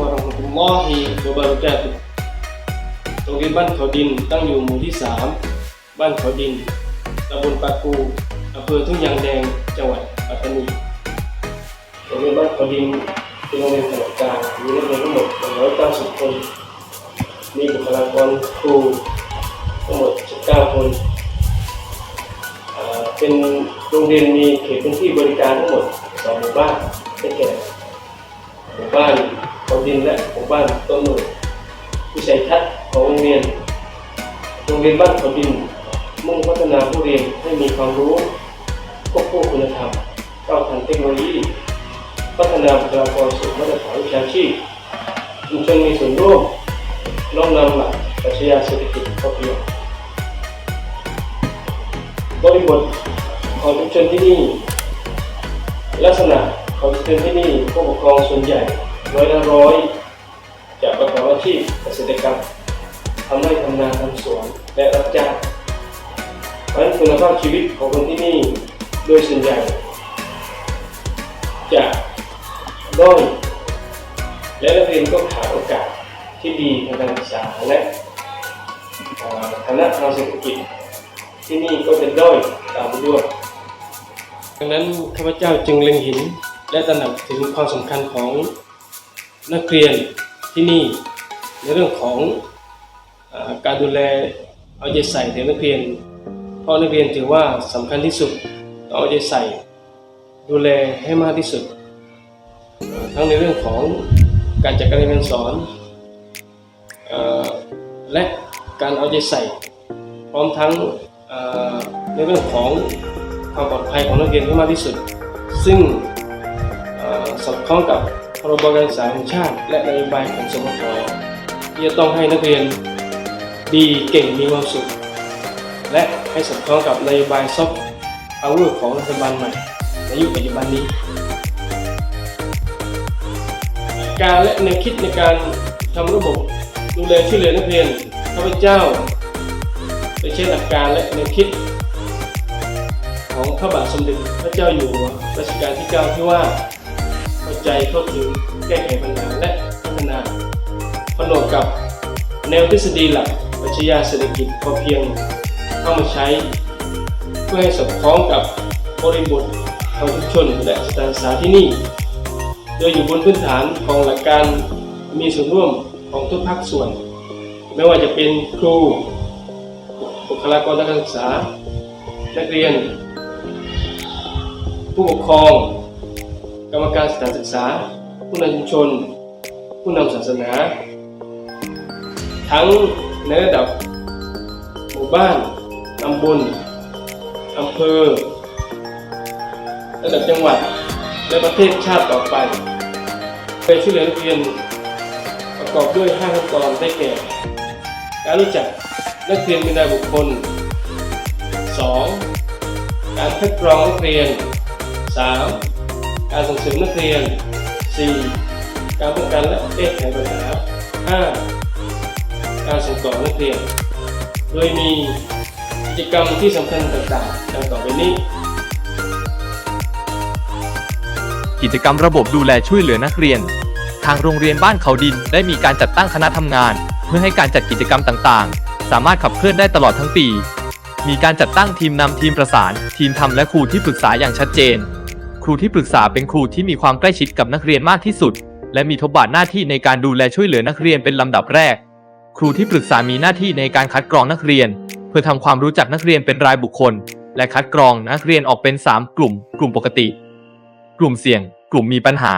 warahmatullahi wabarakatuh โรงเรียนบ้านเขาดินตั้งอยู่หมู่ที่ 3 บ้านเขาดินตำบลปากูอำเภอทุ่งยางแดงจังหวัดปัตตานีโรงเรียนบ้านเขาดินเป็นโรงเรียนขนาดกลางมีนักเรียนทั้งหมด190คนมีบุคลากรครูทั้งหมด19คนอ่าเป็นโรงเรียนมีเขตพื้นที่บริการทั้งหมดสองหมู่บ้านได้แก่ บ้านเขาดินและหมู่บ้านต้นหนุนวิสัยทัศน์ของโรงเรียน โรงเรียนบ้านเขาดิน มุ่งพัฒนาผู้เรียนให้มีความรู้ควบคู่คุณธรรมก้าวทันเทคโนโลยี พัฒนาบุคลากรสู่มาตรฐานวิชาชีพชุมชนมีส่วนร่วมน้อมนำหลักปรัชญาเศรษฐกิจพอเพียงบริบทของชุมชนที่นี่ลักษณะ ของชุมชนที่นี่ผู้ปกครองส่วนใหญ่ร้อยละร้อยจะประกอบอาชีพเกษตรกรรมทำไร่ทำนาทำสวนและรับจ้างเพราะฉะนั้นคุณภาพชีวิตของคนที่นี่โดยส่วนใหญ่จะด้อยและนักเรียนก็ขาดโอกาสที่ดีทางการศึกษาและฐานะทางเศรษฐกิจที่นี่ก็จะด้อยตามไปด้วยดังนั้นข้าพเจ้าจึงเล็งเห็น และตระหนักถึงความสำคัญของนักเรียนที่นี่ในเรื่องของอการดูแลเอาใจใส่ถึงนักเรียน เพราะนักเรียนถือว่าสำคัญที่สุดต้องเอาใจใส่ ดูแลให้มากที่สุด ทั้งในเรื่องของการจัดการเรียนสอนอและการเอาใจใส่ พร้อมทั้งในเรื่องของความปลอดภัยของนักเรียนให้มากที่สุด ซึ่ง ข้องกับพรบการศึกษาแห่งชาติและนโยบายของสมทที่จะต้องให้นักเรียนดีเก่งมีความสุข และให้สอดคล้องกับนโยบายซอฟต์พาวเวอร์ของรัฐบาลใหม่ในยุคปัจจุบันนี้ การและแนวคิดในการทำระบบดูแลช่วยเหลือนักเรียนข้าพเจ้าได้ใช้หลักการและแนวคิด ของพระบาทสมเด็จพระเจ้าอยู่หัวรัชกาลที่ 9 ที่ว่า ใจเข้าถึงแก้ไขปัญหาและพัฒนาผนวกกับแนวทฤษฎีหลักปรัชญาเศรษฐกิจพอเพียงเข้ามาใช้ เพื่อให้สอดคล้องกับบริบทของชุมชนและสถานศึกษาที่นี่ โดยอยู่บนพื้นฐานของหลักการมีส่วนร่วมของทุกภาคส่วน ไม่ว่าจะเป็นครูบุคลากรทางการศึกษา นักเรียน ผู้ปกครอง กรรมการสถานศึกษา ผู้นำชุมชน ผู้นำศาสนา ทั้งในระดับหมู่บ้านตำบลอำเภอ ระดับจังหวัด และประเทศชาติต่อไปไปช่วยเหลือนักเรียนประกอบด้วย5ขั้นตอนได้แก่ การรู้จักนักเรียนเป็นรายบุคคล 2. การคัดกรองนักเรียน 3. การส่งเสริมนักเรียน 4. การป้องกันและแก้ไขปัญหา 5. การส่งต่อนักเรียน โดยมีกิจกรรมที่สำคัญต่างๆดังต่อไปนี้ กิจกรรมระบบดูแลช่วยเหลือนักเรียน ทางโรงเรียนบ้านเขาดินได้มีการจัดตั้งคณะทำงาน เพื่อให้การจัดกิจกรรมต่างๆ สามารถขับเคลื่อนได้ตลอดทั้งปี มีการจัดตั้งทีมนำทีมประสาน ทีมทำและครูที่ปรึกษาอย่างชัดเจน ครูที่ปรึกษาเป็นครูที่มีความใกล้ชิดกับนักเรียนมากที่สุด และมีทบบาทหน้าที่ในการดูแลช่วยเหลือนักเรียนเป็นลำดับแรก ครูที่ปรึกษามีหน้าที่ในการคัดกรองนักเรียน เพื่อทำความรู้จักนักเรียนเป็นรายบุคคล และคัดกรองนักเรียนออกเป็น 3 กลุ่ม กลุ่มปกติ กลุ่มเสี่ยง กลุ่มมีปัญหา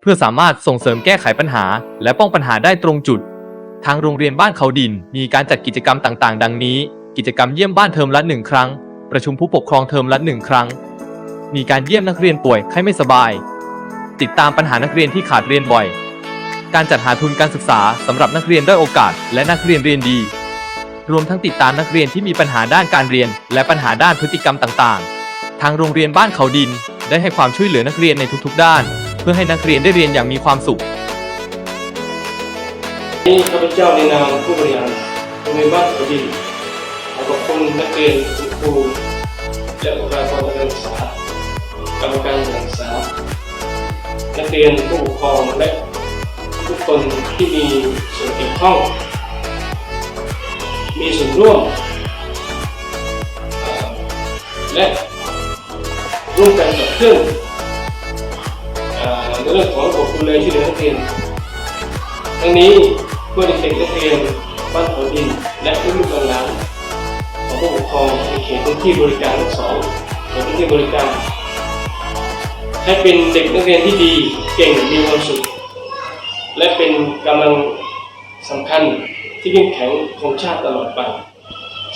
เพื่อสามารถส่งเสริมแก้ไขปัญหา และป้องปัญหาได้ตรงจุด ทางโรงเรียนบ้านเขาดิน มีการจัดกิจกรรมต่างๆ ดังนี้ กิจกรรมเยี่ยมบ้านเทอมละหนึ่งครั้ง ประชุมผู้ปกครองเทอมละหนึ่งครั้ง มีการเยี่ยมนักเรียนป่วยไข้ไม่สบาย ติดตามปัญหานักเรียนที่ขาดเรียนบ่อย การจัดหาทุนการศึกษาสำหรับนักเรียนด้อยโอกาส และนักเรียนเรียนดี รวมทั้งติดตามนักเรียนที่มีปัญหาด้านการเรียน และปัญหาด้านพฤติกรรมต่างๆ ทางโรงเรียนบ้านเขาดิน ได้ให้ความช่วยเหลือนักเรียนในทุกๆ ด้าน เพื่อให้นักเรียนได้เรียนอย่างมีความสุขนี่ข้าพเจ้าในนามผู้บริหารโรงเรียนบ้านเขาดินขอขอบคุณนักเรียนคุณครูและบุคลากรทางการศึกษา เรียนผู้ปกครองและทุกคนที่มีส่วนเกี่ยวข้อง มีส่วนร่วม และร่วมกันกับเครื่องในเรื่องของระบบดูแลช่วยเหลือนักเรียนทั้งนี้เพื่อเด็กนักเรียนบ้านเขาดิน และลูกๆหลานของผู้ปกครองในเขตพื้นที่บริการทั้งสองเขตพื้นที่บริการ ให้เป็นเด็กนักเรียนที่ดีเก่งมีความสุข และเป็นกำลังสำคัญที่เข้มแข็งของชาติตลอดไป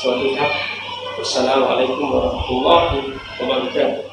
สวัสดีครับอัสสลามุอะลัยกุมวะราะห์มะตุลลอฮิวะบะเราะกาตุ